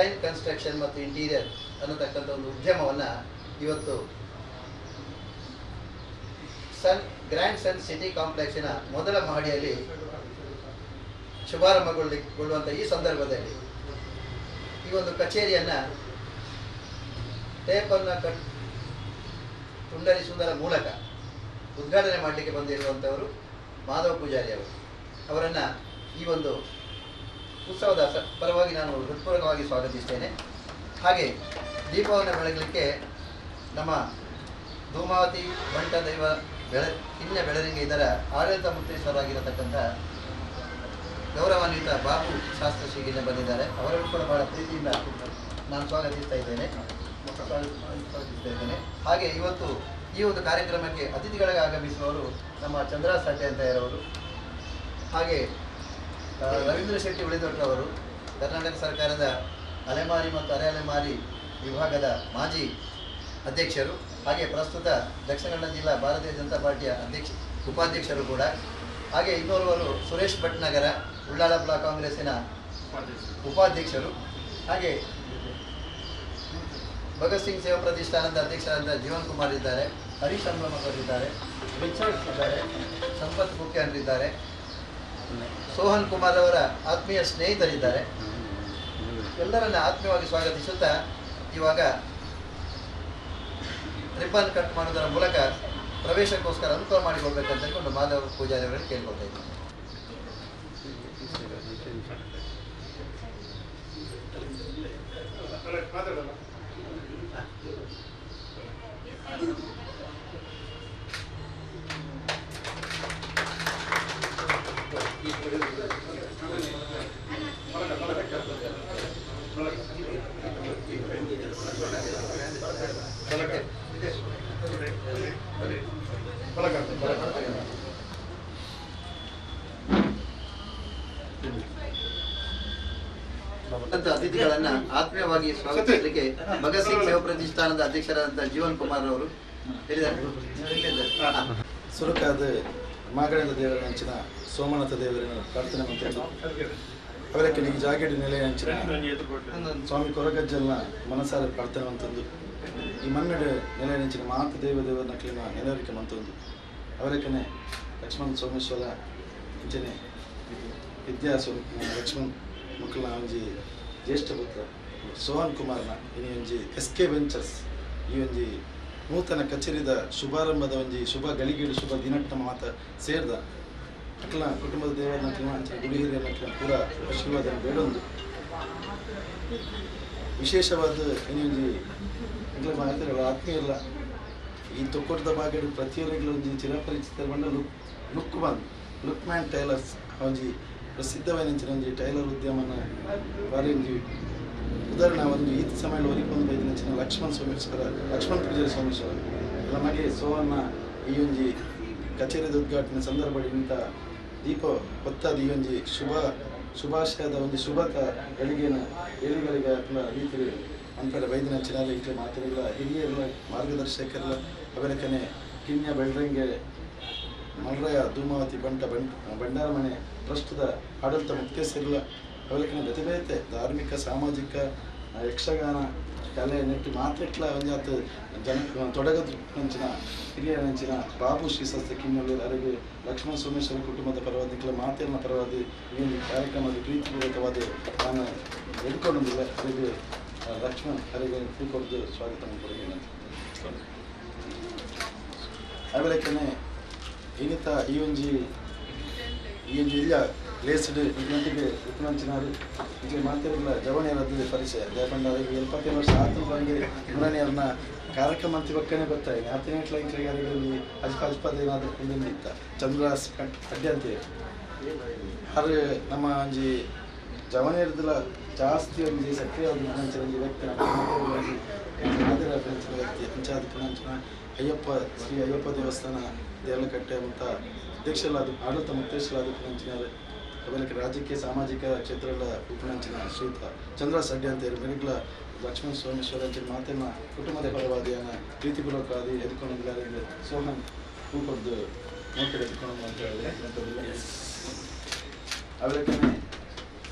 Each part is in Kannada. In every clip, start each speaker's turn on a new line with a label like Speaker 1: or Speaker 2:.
Speaker 1: ಡಿಸೈನ್, ಕನ್ಸ್ಟ್ರಕ್ಷನ್ ಮತ್ತು ಇಂಟೀರಿಯರ್ ಅನ್ನತಕ್ಕಂಥ ಒಂದು ಉದ್ಯಮವನ್ನು ಇವತ್ತು ಸನ್ ಗ್ರ್ಯಾಂಡ್ ಸನ್ ಸಿಟಿ ಕಾಂಪ್ಲೆಕ್ಸಿನ ಮೊದಲ ಮಹಡಿಯಲ್ಲಿ ಶುಭಾರಂಭಗೊಳ್ಳಿಗೊಳ್ಳುವಂಥ ಈ ಸಂದರ್ಭದಲ್ಲಿ ಈ ಒಂದು ಕಚೇರಿಯನ್ನು ಟೇಪನ್ನು ಕಟ್ ತುಂಡರಿಸುವುದರ ಮೂಲಕ ಉದ್ಘಾಟನೆ ಮಾಡಲಿಕ್ಕೆ ಬಂದಿರುವಂಥವರು ಮಾಧವ ಪೂಜಾರಿ ಅವರು. ಅವರನ್ನು ಈ ಒಂದು ಉತ್ಸವದ ಪರವಾಗಿ ನಾನು ಹೃತ್ಪೂರ್ವಕವಾಗಿ ಸ್ವಾಗತಿಸ್ತೇನೆ. ಹಾಗೆ ದೀಪವನ್ನು ಬೆಳಗಲಿಕ್ಕೆ ನಮ್ಮ ಧೂಮಾವತಿ ಬಂಟ ದೈವ ಬೆಳ ಕಿನ್ಯ ಬೆಳರಿಂಗೆ ಇದರ ಆಡಳಿತ ಮುಕ್ತೇಶ್ವರಾಗಿರತಕ್ಕಂಥ ಗೌರವಾನ್ವಿತ ಬಾಬು ಶಾಸ್ತ್ರ ಶ್ರೀಗಿನ್ನ ಬಂದಿದ್ದಾರೆ. ಅವರನ್ನು ಕೂಡ ಬಹಳ ಪ್ರೀತಿಯಿಂದ ನಾನು ಸ್ವಾಗತಿಸ್ತಾ ಇದ್ದೇನೆ. ಸ್ವಾಗತ- ಸ್ವಾಗತಿಸ್ತಾ ಇದ್ದೇನೆ. ಹಾಗೆ ಇವತ್ತು ಈ ಒಂದು ಕಾರ್ಯಕ್ರಮಕ್ಕೆ ಅತಿಥಿಗಳಿಗೆ ಆಗಮಿಸುವವರು ನಮ್ಮ ಚಂದ್ರ ಇರೋರು. ಹಾಗೆ ರವೀಂದ್ರ ಶೆಟ್ಟಿ ಉಳಿದೊಟ್ಟವರು ಕರ್ನಾಟಕ ಸರ್ಕಾರದ ಅಲೆಮಾರಿ ಮತ್ತು ಅರೆ ಅಲೆಮಾರಿ ವಿಭಾಗದ ಮಾಜಿ ಅಧ್ಯಕ್ಷರು ಹಾಗೆ ಪ್ರಸ್ತುತ ದಕ್ಷಿಣ ಕನ್ನಡ ಜಿಲ್ಲಾ ಭಾರತೀಯ ಜನತಾ ಪಾರ್ಟಿಯ ಅಧ್ಯಕ್ಷ, ಉಪಾಧ್ಯಕ್ಷರು ಕೂಡ. ಹಾಗೆ ಇನ್ನೋರ್ವರು ಸುರೇಶ್ ಭಟ್ನಗರ ಉಳ್ಳಾಳ ಬ್ಲಾಕ್ ಕಾಂಗ್ರೆಸ್ಸಿನ ಉಪಾಧ್ಯಕ್ಷರು. ಹಾಗೆ ಭಗತ್ ಸಿಂಗ್ ಸೇವಾ ಪ್ರತಿಷ್ಠಾನದ ಅಧ್ಯಕ್ಷರಾದ ಜೀವನ್ ಕುಮಾರ್ ಇದ್ದಾರೆ, ಹರೀಶ್ ಅಂಬ್ರಮಕರ್ ಇದ್ದಾರೆ ರಿಚರ್ಡ್ಸ್ ಇದ್ದಾರೆ, ಸಂಪತ್ ಮುಖ್ಯ ಇದ್ದಾರೆ. ಸೋಹನ್ ಕುಮಾರ್ ಅವರ ಆತ್ಮೀಯ ಸ್ನೇಹಿತರಿದ್ದಾರೆ. ಎಲ್ಲರನ್ನ ಆತ್ಮೀಯವಾಗಿ ಸ್ವಾಗತಿಸುತ್ತಾ ಇವಾಗ ರಿಬ್ಬನ್ ಕಟ್ ಮಾಡುವುದರ ಮೂಲಕ ಪ್ರವೇಶಕ್ಕೋಸ್ಕರ ಅನುಕೂಲ ಮಾಡಿಕೊಳ್ಬೇಕಂತ ಹೇಳ್ಕೊಂಡು ಮಾಧವ ಪೂಜಾರಿ ಅವರನ್ನು ಕೇಳ್ಕೊಳ್ತಾ ಇದ್ದೀನಿ. ಅತಿಥಿಗಳನ್ನ ಆತ್ಮೀಯವಾಗಿ ಸ್ವಾಗತಿಸಲಿಕ್ಕೆ ಭಗತ್ ಸಿಂಗ್ ಸೇವಾ ಪ್ರತಿಷ್ಠಾನದ ಅಧ್ಯಕ್ಷರಾದಂತಹ ಜೀವನ್ ಕುಮಾರ್ ಅವರು.
Speaker 2: ಸುರಕಾದ ಮಾಗಣದ ದೇವರ ಅಂಚಿನ ಸೋಮನಾಥ ದೇವರಿನ ಪ್ರಾರ್ಥನೆ ಮಂತ್ರಿಗಳು ಅವರಕ್ಕೆ ನೀವು ಜಾಗೇಡಿ ನೆಲೆಯ ಅಂಚಿನ ಸ್ವಾಮಿ ಕೊರಗಜ್ಜಲ್ನ ಮನಸಾರ ಪ್ರಾರ್ಥನೆ ಅಂತಂದು ಈ ಮನ್ನಡೆ ನೆಲೆಯ ಹಂಚಿನ ಮಾತ ದೇವ ದೇವರ ನಕಲಿನ ನೆನವರಿಕೆ ಮಂತೊಂದು ಅವರಕ್ಕನೆ ಲಕ್ಷ್ಮಣ್ ಸೋಮೇಶ್ವರ ಹಂಚನೆ ವಿದ್ಯಾ ಲಕ್ಷ್ಮಣ್ ಮಕ್ಕಳ ಒಂಜಿ ಜ್ಯೇಷ್ಠ ಪುತ್ರ ಸೋಹನ್ ಕುಮಾರ್ನ ಇನಿ ಒಂಜಿ ಎಸ್ ಕೆ ವೆಂಚರ್ಸ್, ಈ ಒಂಜಿ ನೂತನ ಕಚೇರಿದ ಶುಭಾರಂಭದ ಒಂಜಿ ಶುಭ ಗಳಿಗೆಡು ಶುಭ ದಿನಟ್ಟ ಮಾತ ಸೇರಿದ ಅಟ್ಲ ಕುಟುಂಬದ ದೇವರ ಗುಡಿ ಪೂರ ಆಶೀರ್ವಾದ ಬೇಡೊಂದು. ವಿಶೇಷವಾದ ಇನಿ ಒಂಜಿ ಎಂಕ್ಲ ಮಾತಾಡಲ್ಲ ಆತ್ಮೀಯಲ್ಲ ಈ ತೊಕ್ಕೊಟ್ಟದ ಭಾಗ ಪ್ರತಿಯೊಂದು ಒಂಜಿ ಚಿರಪರಿಚಿತ ಬಂದ ಲುಕ್ ಲುಕ್ ಬಂದ್ ಲುಕ್ ಮ್ಯಾನ್ ಟೈಲರ್ಸ್ ಒಂಜಿ ಪ್ರಸಿದ್ಧವಾದ ಒಂಜಿ ಟೈಲರ್ ಉದ್ಯಮನ ಬಾರಿ ಉದಾಹರಣ, ಒಂದು ಈ ಸಮಯ ಒಲಿಕೊಂಡು ಬೈದಿನ ಲಕ್ಷ್ಮಣ್ ಸೋಮೇಶ್ವರ ಲಕ್ಷ್ಮಣ್ ಪೂಜಾರಿ ಸೋಮೇಶ್ವರ ನಮಗೆ ಸೋವನ್ನ ಈ ಒಂಜಿ ಕಚೇರಿದ ಉದ್ಘಾಟನೆ ಇಂಥ ದೀಪ ಹೊತ್ತಾದ ಈ ಒಂಜಿ ಶುಭ, ಶುಭಾಶಯದ ಒಂದು ಶುಭಕ ಗಳಿಗೆನ ಏಳುಗಳಿಗೆ ರೀತಿ ಅಂತರ. ವೈದ್ಯನ ಚಿನಾಲ ಇಟ್ಲೆ ಮಾತಾಡಿಲ್ಲ ಹಿರಿಯರ ಮಾರ್ಗದರ್ಶಕರ ಅವರಕನೆ ಕಿಣ್ಯ ಬೆಳ್ರಂಗೆ ಮಲ್ರಯ ಧೂಮಾವತಿ ಬಂಟ ಬಂಡ್ ಬಂಡಾರ ಮನೆ ಪ್ರಸ್ತುತ ಆಡಳಿತ ಮುಖ್ಯಸ್ಥರಿಲ್ಲ ಅವಲಕ್ಕನ ಬೇತೆ ಬೇತೆ ಧಾರ್ಮಿಕ, ಸಾಮಾಜಿಕ ಯಕ್ಷಗಾನ ಕಲೆ ನೆಟ್ಟು ಮಾತ್ರೆಟ್ಲ ಒಂಜಾತ್ ಜನ, ತೊಡಗದ್ರು. ನಂಚಿನ ಹಿರಿಯ ನಂಚಿನ ಬಾಬು ಶ್ರೀಸಸ್ಯ ಕಿಮ್ಮಲ್ಲಿ ಅರಗೆ ಲಕ್ಷ್ಮಣ ಸೋಮೇಶ್ವರ ಕುಟುಂಬದ ಪರವಾದ ನಿಖಲ ಮಾತೆಯನ್ನ ಈ ಒಂದು ಕಾರ್ಯಕ್ರಮದ ಪ್ರೀತಿಪೂರ್ವಕವಾದ ನಾನು ಎಡ್ಕೊಂಡಿಲ್ಲ ಅರಿಗೆ ಲಕ್ಷ್ಮಣ್ ಅರಿಗೆ ಕೊಡೋದು ಸ್ವಾಗತ ನಾನು ಅವಲಕ್ಕನೆ ಇನ್ನಿತ ಈ ಒಂಜಿ ಈ ಒಂಜಿ ಇಲ್ಲ. ಲೇಸ್ಡ್ ಇಂಟಿಗೆ ಉಪನಂಚಿನಾರು ಇಂಟಿಗೆ ಮಾತಿರಲ್ಲ ಜವಣಿಯರದ್ದು ಪರಿಚಯ. ಜಯಪಂಡ ಎಲ್ಪತ್ತೇಳು ವರ್ಷ ಆತು ಬಂಗೆ ಮುರಣಿಯರ್ನ ಕಾರ್ಯಕ್ರಮ ಅಂತ ಬಕ್ಕನೆ ಗೊತ್ತಾಗಿ ಹತ್ತನೇ ಇಂಟ್ಲಿಗೆ ಯಾರಿಗೆ ಅಜ್ಪ ಅಜ್ಪದ ಏನಾದ್ರು ಕುಂದಿತ್ತ ಚಂದ್ರಾಸ್ ಅಡ್ಡಿ ಅಂತೇಳಿ ಆದ್ರೆ ನಮ್ಮ ಒಂಜಿ ಜವಣಿಯರ್ದಲ್ಲ ಜಾಸ್ತಿ ಒಂದು ಒಂಜಿ ವ್ಯಕ್ತಿ ನಮ್ಮ ಮಾದಿರ ಫ್ರೆಂಡ್ಸ್ ವ್ಯಕ್ತಿ ಪಂಚಾಯತ್ ಪುಣಂಚಿನ ಅಯ್ಯಪ್ಪ, ಶ್ರೀ ಅಯ್ಯಪ್ಪ ದೇವಸ್ಥಾನ ದೇವಲಕಟ್ಟೆ ಅಂತ ಅಧ್ಯಕ್ಷಲಾದ ಆಡಳಿತ ಮುಕ್ತೇಶ್ವರಾದ ಪುಣಂಚಿನಾರು ಅದಕ್ಕೆ ರಾಜಕೀಯ ಸಾಮಾಜಿಕ ಕ್ಷೇತ್ರಗಳ ಉಪನಂಚಿನ ಶ್ರೀತ ಚಂದ್ರ ಸಡ್ಡಿ ಅಂತ ಹೇಳಿ ಮೆರಿಗ್ಲ ಲಕ್ಷ್ಮಣ ಸೋಮೇಶ್ವರ ಅಂತ ಮಾತನ್ನ ಕುಟುಂಬದ ಪರವಾದಿಯನ್ನ ಪ್ರೀತಿಪೂರ್ವಕವಾದಿ ಎದ್ಕೊಂಡಿದ್ದಾರೆ ಸೋಹನ್ ಕೂಪದ್ದು ನೋಡ್ಕಡೆ ಎದ್ಕೊಂಡು ಅಂತ ಹೇಳಿ ಅವರಕ್ಕೆ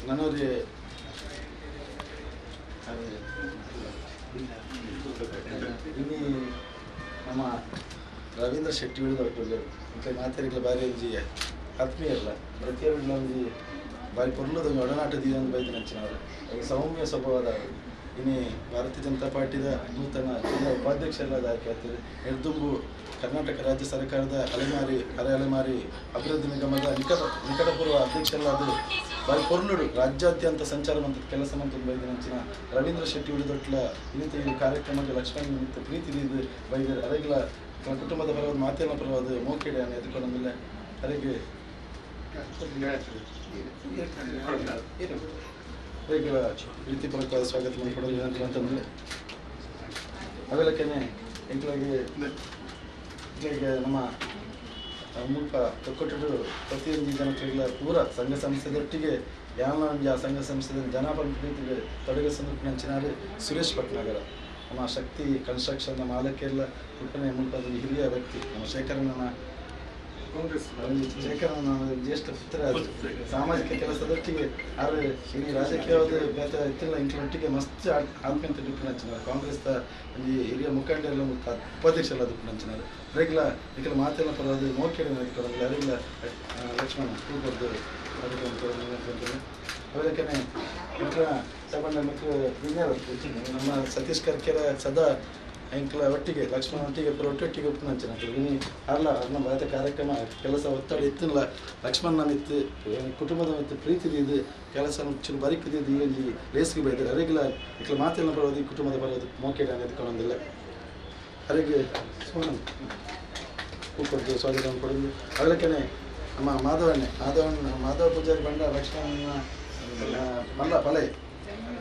Speaker 2: ನನ್ನೂರಿಗೆ ಇನ್ನಿ ನಮ್ಮ ರವೀಂದ್ರ ಶೆಟ್ಟಿ ಮತ್ತೆ ಮಾತಾಡಿಗಳ ಬಾರಿ ಒಂಜಿ ಆತ್ಮೀಯ ಅಲ್ಲ ಪ್ರತಿಯೊಬ್ಬ ಒಂಜಿ ಬಾರಿ ಪೊರ್ಲದ ಒಡನಾಟದಿದೆ ಅಂತ ಬೈದು ನಚ್ಚಿನವರು. ಅವ್ರು ಸೌಮ್ಯ ಸ್ವಭಾವದ ಇನ್ನೇ ಭಾರತೀಯ ಜನತಾ ಪಾರ್ಟಿದ ನೂತನ ಜಿಲ್ಲಾ ಉಪಾಧ್ಯಕ್ಷರಾದ ಆಯ್ಕೆ ಆಗ್ತದೆ ಎಡ್ದುಂಬು ಕರ್ನಾಟಕ ರಾಜ್ಯ ಸರ್ಕಾರದ ಅಲೆಮಾರಿ ಅರೆ ಅಲೆಮಾರಿ ಅಭಿವೃದ್ಧಿ ನಿಗಮದ ನಿಕಟ, ನಿಕಟಪೂರ್ವ ಅಧ್ಯಕ್ಷರಾದ ಬಾರಿ ಪೊರ್ಲುಡು ರಾಜ್ಯಾದ್ಯಂತ ಸಂಚಾರ ಮಂತ್ರದ ಕೆಲಸ ಮಂತ್ರದ ಬೈದು ರವೀಂದ್ರ ಶೆಟ್ಟಿ ಉಳಿದೊಟ್ಲ ಇನ್ನಿತ ಈ ಕಾರ್ಯಕ್ರಮಕ್ಕೆ ಲಕ್ಷ್ಮಣ ನಿಮಿತ್ತ ಪ್ರೀತಿ ಬೈದ ಅರೆಗಳ ತನ್ನ ಕುಟುಂಬದ ಪರವಾದ ಮಾತಿನ ಪರವಾದ ಮೋಕೆಡೆ ಎದುಕೊಂಡಂದಿಲ್ಲ ಅದಕ್ಕೆ ಹೇಗೆ ಪ್ರೀತಿಪೂರ್ವಕವಾದ ಸ್ವಾಗತ ಅಂತಂದರೆ ಅವೆಲ್ಲಕ್ಕೇನೆ ಎಂಟ್ಲಾಗಿ ಈಗ ನಮ್ಮ ಮೂಲಕ ತೊಕ್ಕೊಟ್ಟು ಪ್ರತಿಯೊಂದು ಜನಕ್ಕೆಲ್ಲ ಪೂರ ಸಂಘ ಸಂಸ್ಥೆದೊಟ್ಟಿಗೆ ಯಾವ ಸಂಘ ಸಂಸ್ಥೆದ ಜನಪ್ರತಿನಿಧಿಗೆ ತೊಡಗಿಸಲು ನಂಚಿನಾರಿ ಸುರೇಶ್ ಭಟ್ನಗರ ನಮ್ಮ ಶಕ್ತಿ, ಕನ್ಸ್ಟ್ರಕ್ಷನ್ನ ಮಾಲಕ್ಕೆಲ್ಲ ಉಲ್ಪನೆ ಮುಂತಾದ ಹಿರಿಯ ವ್ಯಕ್ತಿ, ನಮ್ಮ ಶೇಖರನ ಶೇಖರನ ಜ್ಯೇಷ್ಠ ಪುತ್ರ. ಸಾಮಾಜಿಕ ಕೆಲಸದೊಟ್ಟಿಗೆ ಆದರೆ ಇಲ್ಲಿ ರಾಜಕೀಯವಾದ ಬೇತ ಇತ್ತಿಲ್ಲ ಇಂಕ್ಲೊಟ್ಟಿಗೆ ಮಸ್ತ್ ಆತ್ಮೀಯತೆ ಹಂಚಿನಾರು ಕಾಂಗ್ರೆಸ್ ಒಂದು ಹಿರಿಯ ಮುಖಂಡರೆಲ್ಲ ಉಪಾಧ್ಯಕ್ಷರೆಲ್ಲ ಎಲ್ಲ ಹಂಚಿನಾರು ರೆಗ್ಲ ಈಗ ಮಾತೆಲ್ಲ ಪರವಾಗಿ ಮೋಕೆಡೆ ನಡ್ಕೊಳ್ಳೋದು ಅರಿಲ್ಲ ಲಕ್ಷ್ಮಣ ಕೂಗೊಡ್ದು ಅದಕ್ಕೆ ಅವರಕ್ಕೇನೆ ಮಕ್ಕಳ ತಗೊಂಡ ಮಕ್ಕಳು ವಿಜ್ಞಾನ ನಮ್ಮ ಸತೀಶ್ ಕರ್ಕೆರ ಸದಾ ಎಂಕ್ಲ ಒಟ್ಟಿಗೆ ಲಕ್ಷ್ಮಣ ಒಟ್ಟಿಗೆ ಒಟ್ಟಿಗೆ ಒಟ್ಟೊಟ್ಟಿಗೆ ಉಪ್ಪು ಹಂಚಿನ ಇನಿ ಅಲ್ಲ, ನಮ್ಮ ಭಾರತ ಕಾರ್ಯಕ್ರಮ, ಕೆಲಸ ಒತ್ತಡ ಇತ್ತಿಲ್ಲ. ಲಕ್ಷ್ಮಣ ಇತ್ತು ಕುಟುಂಬದ ಮತ್ತು ಪ್ರೀತಿ ಇದು, ಕೆಲಸ ಚೂರು ಬರಿಕಿದ್ದು ಈ ಒಂದು ರೇಸ್ಗೆ ಬೈದರೆ. ಅರೆಗಿಲ್ಲ ಇಕ್ಲ ಮಾತೆಲ್ಲ ಬರೋದು, ಈ ಕುಟುಂಬದ ಬರೋದು ಮೋಕೆಡೆ ಎತ್ಕೊಳ್ಳೋದಿಲ್ಲ ಅರೆಗೆ, ಸೋನಂ ಕೂಕೊಡ್ದು ಸ್ವಾಗತ ಕೊಡೋದು. ಅದಕ್ಕೇ ನಮ್ಮ ಮಾಧವಣ್ಣೆ ಮಾಧವಣ್ಣ ಮಾಧವ ಪೂಜಾರಿ ಬಂದ ಲಕ್ಷ್ಮಣ ಮಲ್ಲ ಪಲೈ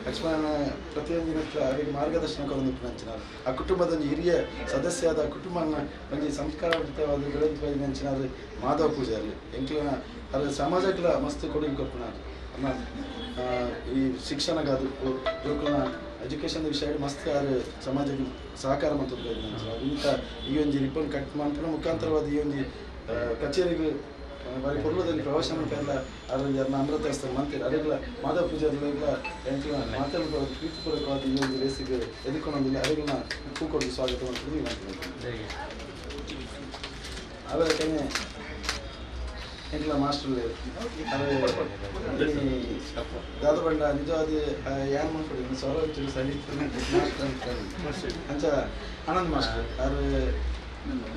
Speaker 2: ಲಕ್ಷ್ಮಣನ ಪ್ರತಿಯೊಂದಿನ ಅವರಿಗೆ ಮಾರ್ಗದರ್ಶನ ನೆಂಚಿನಾರು ಆ ಕುಟುಂಬದ ಒಂದು ಹಿರಿಯ ಸದಸ್ಯದ ಕುಟುಂಬನ ಒಂದು ಸಂಸ್ಕಾರಯುತವಾದ ಬೆಳೆದು ಬೈ ಮಾಧವ ಪೂಜಾರಿ ಎಂಕ್ಲ ಅದರ ಸಮಾಜಕ್ಕೆ ಮಸ್ತ್ ಕೊಡುಗೆ ಕೊಡ್ತಾರೆ ಈ ಶಿಕ್ಷಣಗಾದು ಗುರುಕುಲ ಎಜುಕೇಶನ್ ವಿಷಯ ಮಸ್ತ್ ಯಾರು ಸಮಾಜಕ್ಕೆ ಸಹಕಾರ ಮತ್ತು ಇಂಥ ಈ ಒಂದು ರಿಪನ್ ಕಟ್ ಮಾಡ್ತಾರೆ ಮುಖಾಂತರವಾದ ಈ ಒಂದು ಆ, ಕಚೇರಿಗೆ ಆ, ಬಾರಿ ಪೂರ್ವದಲ್ಲಿ ಪ್ರವಾಸ ಮಾಡ್ತಾರಲ್ಲ ಅದ್ರಲ್ಲಿ ಯಾರನ್ನ ಅಮೃತ ಹಸ್ತಾರೆ ಮಂತ್ರಿ ಅದೆಲ್ಲ ಮಾಧವ ಪೂಜೆ ಅದೆಲ್ಲ ಎಂಟು ಮಾತಾಡ್ಬೋದು ಪ್ರೀತಿಪೂರ್ವಕವಾದ ಈ ಒಂದು ರೇಸಿಗೆ ಎದುಕೊಂಡೊಂದಿಲ್ಲ ಅದೆಲ್ಲ ಕೂಕೊಟ್ಟು ಸ್ವಾಗತ ಮಾಡ್ತೀವಿ ಅದಕ್ಕೆ ಎಂಟ್ಲ ಮಾಸ್ಟರ್ ದಾದ ಬಂಡ ನಿಜವಾದ ಯಾನ್ ಮಾಡ್ಕೊಡಿ ಸ್ವರ ಚೂರು ಸರಿ. ಅಂಚ ಆನಂದ್ ಮಾಸ್ಟರ್. ಯಾರು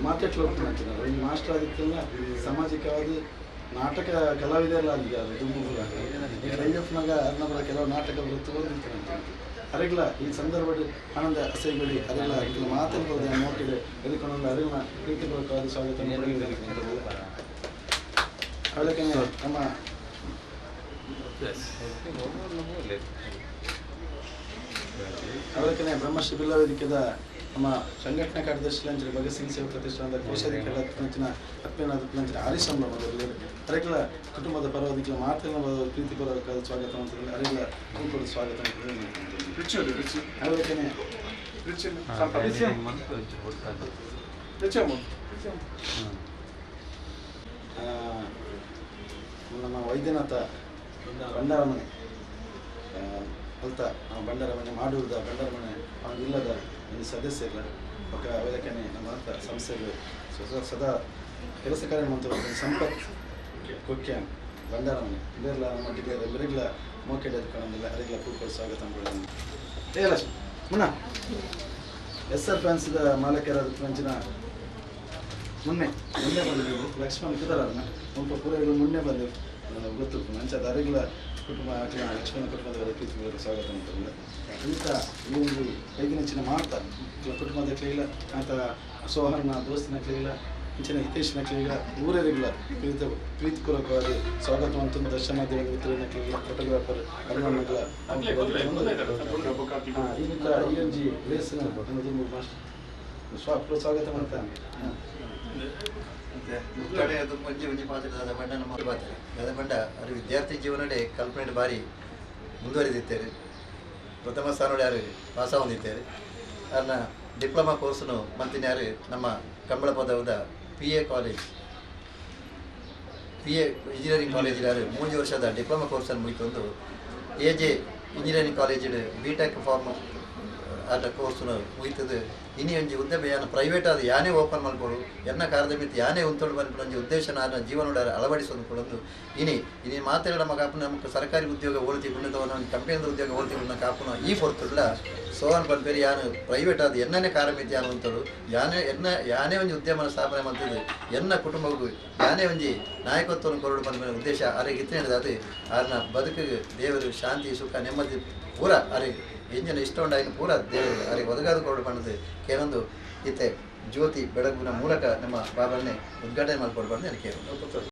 Speaker 2: ಮಾರ್ಕೆಟ್ಲು ಹೋಗ್ತಾರೆ ಈ ಮಾಸ್ಟರ್ ಆಗಿತ್ತಲ್ಲ ಸಾಮಾಜಿಕವಾಗಿ ನಾಟಕ ಕಲಾವಿದೆಲ್ಲ ಅಲ್ಲಿ ಅದು ತುಂಬುಗಳ ಈಗ ರೈಯಪ್ಪನಾಗ ನಮ್ಮ ಕೆಲವು ನಾಟಕ ವೃತ್ತಿ ಓದಿರ್ತಾರೆ ಅರೆಗ್ಲ ಈ ಸಂದರ್ಭದಲ್ಲಿ ಆನಂದ ಅಸೈಗಳಿ ಅದೆಲ್ಲ ಇದನ್ನು ಮಾತಾಡ್ಬೋದು ನೋಟಿದೆ ಎದುಕೊಂಡು ಅರಿವಿನ ಪ್ರೀತಿಪೂರ್ವಕವಾದ ಸ್ವಾಗತ ಅದಕ್ಕೆ ನಮ್ಮ ಅದಕ್ಕೆ ಬ್ರಹ್ಮಶ್ರೀ ಬಿಲ್ಲ ವೇದಿಕೆದ ನಮ್ಮ ಸಂಘಟನೆ ಕಾರ್ಯದರ್ಶಿ ಭಗತ್ ಸಿಂಗ್ ಸೇವಾ ಪ್ರತಿಷ್ಠಾನದ ಕೋಶಾಧಿಕಾರ ಹತ್ತಿನ ಹತ್ತನೇ ಲಂಚನ ಆರಿಸಂಬ ಅರೆಗ್ಲ ಕುಟುಂಬದ ಪರವಾದಿಗಳ ಪ್ರೀತಿ ಪ್ರೀತಿಪೂರ್ವಕವಾದ ಸ್ವಾಗತ ಅಂತ ಅರೆಗಳ ಕುಟುಂಬದ ಸ್ವಾಗತ ಅಂತ ನಮ್ಮ ವೈದ್ಯನಾಥ ಭಂಡಾರ ಮನೆ ಆ, ಅಲ್ತ ನಾವು ಭಂಡಾರ ಮನೆ ಮಾಡುವುದ ಬಂಡಾರಮನೆ ಅವನಿಲ್ಲದ ಅವನು ಇಲ್ಲದ ಸದಸ್ಯರ ಪಕ್ಕ ಇಲ್ಲ ನಮ್ಮಂಥ ಅಂತ ಸಂಸ್ಥೆಗಳು ಸದಾ ಸದಾ ಕೆಲಸ ಕಾರ್ಯ ಮಾಡ್ತಾರೆ ಸಂಪತ್ ಕೊಕ್ಯಾನ್ ಭಂಡಾರ ಇದೆಲ್ಲ ನಮ್ಮ ನಮ್ಮೊಟ್ಟಿಗೆ ಎಲ್ಲರಿಗೆಲ್ಲ ಮೋಕೆಡ್ ಎದ್ಕೊಳ್ಳೋದಿಲ್ಲ ಅವರಿಗೆಲ್ಲ ಕೂತ್ಕೊಂಡು ಸ್ವಾಗತ ಮಾಡೋದು ಏ ಲಕ್ಷ್ಮಿ, ಮುನ್ನ. ಎಸ್ ಆರ್ ಫ್ಯಾನ್ಸಿದ ಮಾಲಕರ ಫ್ರೆಂಚಿನ ಮೊನ್ನೆ ಮೊನ್ನೆ ಬಂದಿದ್ದು ಲಕ್ಷ್ಮಣ್ ಅದನ್ನ ಸ್ವಲ್ಪ ಮೊನ್ನೆ ಬಂದು ಗೊತ್ತು ಮಂಚದ ಅರೆಗಳ ಕುಟುಂಬ ಲಕ್ಷ್ಮಣ ಕುಟುಂಬದವರ ಪ್ರೀತಿ ಸ್ವಾಗತ ಅಂತಂದ್ರೆ ಇಂಥ ಈ ಒಂದು ಕೈಗಿನಂಚಿನ ಮಾತ ಇವ ಕುಟುಂಬದ ಕ್ಲೀಲ ಆತ ಸೋಹರನ ದೋಸ್ತಿನ ಕ್ಲೀಲ ಇಂಚಿನ ಹಿತೇಶಿನ ಕ್ಲೀಲ ಊರರಿಗಳ ಪ್ರೀತಿ ಪ್ರೀತಿಪೂರ್ವಕವಾಗಿ ಸ್ವಾಗತ ಅಂತ ದರ್ಶನ ಮಾಧ್ಯಮ ಮಿತ್ರನ ಕ್ಲೀಲ ಫೋಟೋಗ್ರಾಫರ್ ಈಗ ಈ ಒಂಜಿ ತುಂಬ ಮಾಸ್ಟರ್ ಸ್ವಾಗತ ಮಾಡ್ತಾನೆ
Speaker 1: ಮುಕ್ಕಡೆ ಅದು ಒಂಜಿ ಒಂಜಿ ಪಾತ್ರ ದಾದ ನಮ್ಮ ಪಾತ್ರ ದಾದ ಬಣ್ಣ ಅದು ವಿದ್ಯಾರ್ಥಿ ಜೀವನಡೆ ಕಲ್ಪನೆ ಬಾರಿ ಮುಂದುವರಿದಿದ್ದೇವೆ ಪ್ರಥಮ ಸ್ಥಾನೋಡೆ ಯಾರು ಪಾಸ ಹೊಂದಿದ್ದೇವೆ ಅದನ್ನ ಡಿಪ್ಲೊಮಾ ಕೋರ್ಸ್ನು ಮಂತಿನ ಯಾರು ನಮ್ಮ Kambala ಪದವದ P A college. P A engineering college ಯಾರು ಮೂರು ವರ್ಷದ ಡಿಪ್ಲೊಮಾ ಕೋರ್ಸನ್ನು ಮುಗಿತೊಂದು ಎ ಜೆ ಇಂಜಿನಿಯರಿಂಗ್ ಕಾಲೇಜಿನ ಬಿ ಟೆಕ್ ಫಾರ್ಮ್ ಆದ ಕೋರ್ಸ್ನು ಮುಗಿತದು ಇನಿ ಒಂಜಿ ಉದ್ಯಮ ಯಾನ ಪ್ರೈವೇಟ್ ಆದ ಯಾನೇ ಓಪನ್ ಮಾಡ್ಕೊಡು, ಎನ್ನ ಕಾರದ ಮಿತಿ ಯಾನೇ ಉಂತೊಡು ಬಂದ್ಬಿಟ್ಟು ಒಂಜಿ ಉದ್ದೇಶ ನಾನು ಜೀವನೋಡ ಅಳವಡಿಸೋದು ಕೊಡೊಂದು. ಇನಿ ಇನಿ ಮಾತಾಡ ಕಾಪುನ ನಮಗೆ ಸರ್ಕಾರಿ ಉದ್ಯೋಗ ಓಲ್ತಿ ಕುಣಿದವನ ಒಂದು ಕಂಪನಿಯಿಂದ ಉದ್ಯೋಗ ಓಲ್ತಿ ಕುಣ್ಣ ಕಾಪುನ ಈ ಹೊರತುಲ್ಲ ಸೋಹನ್ ಬಂದ್ಬೇರಿ ಯಾನು ಪ್ರೈವೇಟ್ ಆದ ಎನ್ನನೇ ಕಾರಮಿತಿ ಯಾನು ಅಂತದು ಯಾನೇ, ಎನ್ನ, ಯಾನೇ ಒಂಜಿ ಉದ್ಯಮ ಸ್ಥಾಪನೆ ಮಾಡ್ತದೆ ಎನ್ನ ಕುಟುಂಬಕ್ಕೂ ಯಾನೇ ಒಂಜಿ ನಾಯಕತ್ವವನ್ನು ಕೊರಡು ಬಂದ ಉದ್ದೇಶ ಅರೆ ಇತ್ತಿನ ಅದು ಆರ್ನ ಬದುಕಿಗೆ ದೇವರು ಶಾಂತಿ, ಸುಖ, ನೆಮ್ಮದಿ ಪೂರ ಅರೆಗೆ ಎಂಜಿನ ಇಷ್ಟ ಉಂಡಾಯಿನ ಪೂರ ದೇವರು ಅವರಿಗೆ ಒದಗಾದುಕೊಂಡು ಬಂದದ್ದು. ಕೆಲವೊಂದು ಇತ್ತೆ ಜ್ಯೋತಿ ಬೆಳಗುನ ಮೂಲಕ ನಮ್ಮ ಬಾಬಾನೇ ಉದ್ಘಾಟನೆ ಮಾಡಿಕೊಡ್ಬಾರ್ದು ನಾನು ಕೇಳಿ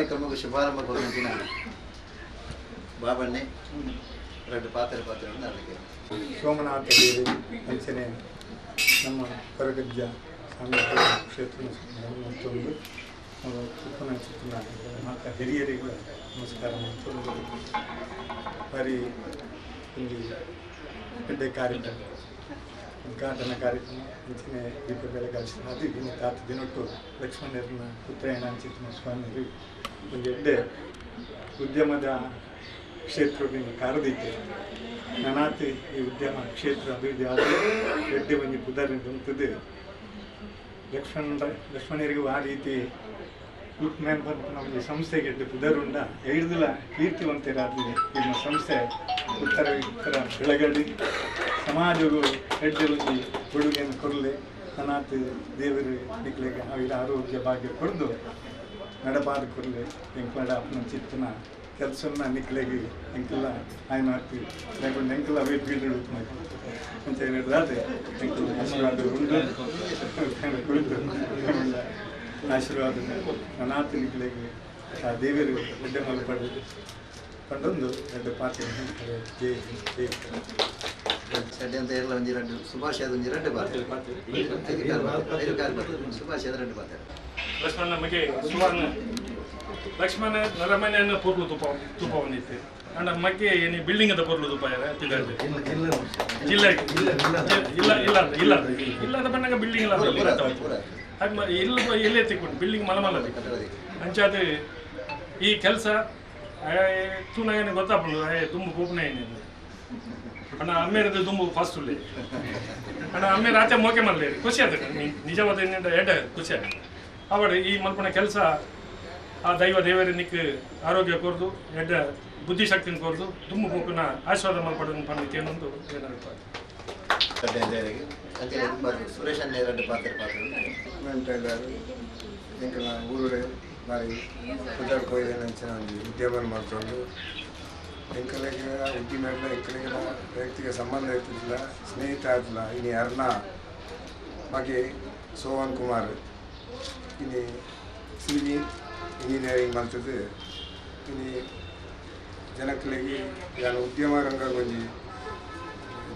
Speaker 1: ಈ ಕಾರ್ಯಕ್ರಮಕ್ಕೆ ಶುಭಾರಂಭ ದಿನ. ಬಾಬಣ್ಣೆ, ಎರಡು ಪಾತ್ರೆ ಪಾತ್ರೆಗಳನ್ನು ಅದಕ್ಕೆ.
Speaker 3: ಸೋಮನಾಥ ಅಂಚನೆ, ನಮ್ಮ ಕೊರಗಜ್ಜ ಸಾಂಗತ್ಯ ಕ್ಷೇತ್ರ ಮತ್ತೊಂದು ಚಿತ್ರನ ಚಿತ್ರನ ಮತ್ತು ಹಿರಿಯರಿಗೂ ನಮಸ್ಕಾರ ಮತ್ತೊಂದು ಬರೀ ಇಲ್ಲಿ ಗಡ್ಡೆ ಕಾರ್ಯಕ್ರಮ. ಉದ್ಘಾಟನಾ ಕಾರ್ಯಕ್ರಮ ಅಂಚನೆ ದೀಪ ಬೆಳಗಾಲ್ಸಿನ ಅದು ದಿನ ತಾತ ದಿನೊಟ್ಟು ಲಕ್ಷ್ಮಣರನ್ನ ಪುತ್ರಯಣ ಅಂಚಿನ ಸ್ವಾಮಿಯರು ಒಂದು ಎಡ್ಡೆ ಉದ್ಯಮದ ಕ್ಷೇತ್ರ ಕಾರದಿದ್ದೆ. ನನಾತಿ ಈ ಉದ್ಯಮ ಕ್ಷೇತ್ರ ಅಭಿವೃದ್ಧಿ ಆದರೆ ಎಡ್ಡೆ ಒಂದು ಉದಾಹರಣೆ ಲಕ್ಷ್ಮಣ ಲಕ್ಷ್ಮಣರಿಗೆ ಆ ರೀತಿ ಯೂತ್ ಮೆಂಬರ್ ನಮ್ಮ ಸಂಸ್ಥೆಗೆ ಪುದರುಂಡ ಹಿಡಿದುಲ ಕೀರ್ತಿವಂತರಾದ್ರೆ ನಿಮ್ಮ ಸಂಸ್ಥೆ. ಉತ್ತರ ಉತ್ತರ ಬೆಳಗಡಿ ಸಮಾಜವು ಹೆಡ್ಜಲಲ್ಲಿ ಕೊಡುಗೆಯನ್ನು ಕೊರಲೆ. ಅನಾಥ ದೇವರು ಮಕ್ಕಳಿಗೆ ಅವರ ಆರೋಗ್ಯ ಭಾಗ್ಯ ಕೊಡ್ದು ನಡಬಾರ ಕೊರಲೆ. ಎಂಕಲ ಅಪ್ಪನ ಚಿತ್ತನ ಕೆಲಸನ ನಿಕ್ಲೆಗೆ ಎಂಕಲ್ಲ ಆಯ್ನ ಆಗ್ತೀವಿ ಯಾಕಂದ್ರೆ ಎಂಕಲ್ಲ ವೇಟ್ ಬೀಲ್ಡ್ ಅಂತ ಹೇಳಿದ್ರೆ ಆಶೀರ್ವಾದ ಉಂಟು. ಕುಳಿತು. ಆಶೀರ್ವಾದ ಅನಾಥನಿಗಳಿಗೆ ಆ ದೇವರು ಗುಡ್ಡ ಪಡೆದು ಪಡೆದೊಂದು ಎರಡು ಪಾತ್ರೆ ಜೈ ಜೈ
Speaker 1: ಅಂತ ಎಲ್ಲ ಒಂಜಿ ಸುಭಾಷ್ ಶುಭಾಶಯದ ಒಂಜಿ ಐದು. ಐದು ಕಾಲು ಪಾತ್ರೆ. ಶುಭಾಶಯದ ಎರಡು ಪಾತ್ರೆ
Speaker 4: ಲಕ್ಷ್ಮಣ ನಮಗೆ ಸುವರ್ಣ ಲಕ್ಷ್ಮಣ ನರಮನೆಯನ್ನ ಪೊರ್ಲು ತುಪ್ಪ ತುಪ್ಪ ಬಂದಿತ್ತು ಅಂಡ ಮಗ್ಗೆ ಏನಿ ಬಿಲ್ಡಿಂಗ್ ಅದ ಪೊರ್ಲು ತುಪ್ಪ ಯಾರ ತಿದ್ದಾಡ್ದೆ ಜಿಲ್ಲೆ ಇಲ್ಲ ಇಲ್ಲ ಇಲ್ಲ ಇಲ್ಲ ಇಲ್ಲದ ಬಂದಾಗ ಬಿಲ್ಡಿಂಗ್ ಇಲ್ಲ ಅದು ಮ- ಇಲ್ಲ ಎಲ್ಲೇ ತಿಕ್ಕೊಂಡು ಬಿಲ್ಡಿಂಗ್ ಮಲಮಲ್ಲ
Speaker 1: ಕಟ್ಟಡದಿಗೆ
Speaker 4: ಅಂಚಾದ ಈ ಕೆಲಸ ತೂನ ಏನು ಗೊತ್ತಾಪುಂಡು ಏ ತುಂಬ ಕೂಪನೆ ಏನಿಲ್ಲ ಅಣ್ಣ ಅಮ್ಮೇರದು ತುಂಬ ಫಾಸ್ಟ್ ಉಳ್ಳಿ ಅಣ್ಣ, ಅಮ್ಮೆ ರಾತ್ರಿ ಮೋಕೆ ಮಾಡಲಿ, ಖುಷಿ ಆದ ನಿಜವಾದ ಏನಿಂದ ಎಡ ಖುಷಿ ಆಗ ಅವಳು ಈ ಮಲ್ಪನ ಕೆಲಸ, ಆ ದೈವ ದೇವರ ನಿಕ್ ಆರೋಗ್ಯ ಕೋರ್ದು, ಎಡ್ಡ ಬುದ್ಧಿಶಕ್ತಿನ ಕೋರ್ದು ತುಂಬ ಕೂಪನ ಆಶೀರ್ವಾದ ಮಲ್ಪಡೋದನ್ನು ಪಂಡಿತ ಏನೊಂದು ಏನಾಗುತ್ತೆ
Speaker 1: ಅಂಚನೆ ತುಂಬ ಸುರೇಶ್ ಅನ್ನ ಪಾತ್ರ ಪಾತ್ರ
Speaker 5: ಮೆಂಟಲ್ ಇಂಕಲ ಊರುಡೆ ಬಾರಿ ಕುದಾರ್ ಕೊಯ್ದೆ ನಂಚಿನ ಒಂದು ಉದ್ಯಮ ಮಾಡ್ಕೊಂಡು ಎಂಕಲಿಗೆ ಉದ್ಯಮ ಎಂಕಲಿಗೆ ವ್ಯಕ್ತಿಗ ಸಂಬಂಧ ಇರ್ತಿದ್ದಿಲ್ಲ, ಸ್ನೇಹಿತ ಆಯ್ತಿಲ್ಲ ಇನ್ನು ಅರ್ಣ ಮಗೆ ಸೋಹನ್ ಕುಮಾರ್ ಇನಿ ಸಿವಿ ಇಂಜಿನಿಯರಿಂಗ್ ಮಾಡ್ತದೆ ಇನಿ ಜನಕ್ಕಲಿಗೆ ಯಾರು ಉದ್ಯಮ ರಂಗ ಒಂಜಿ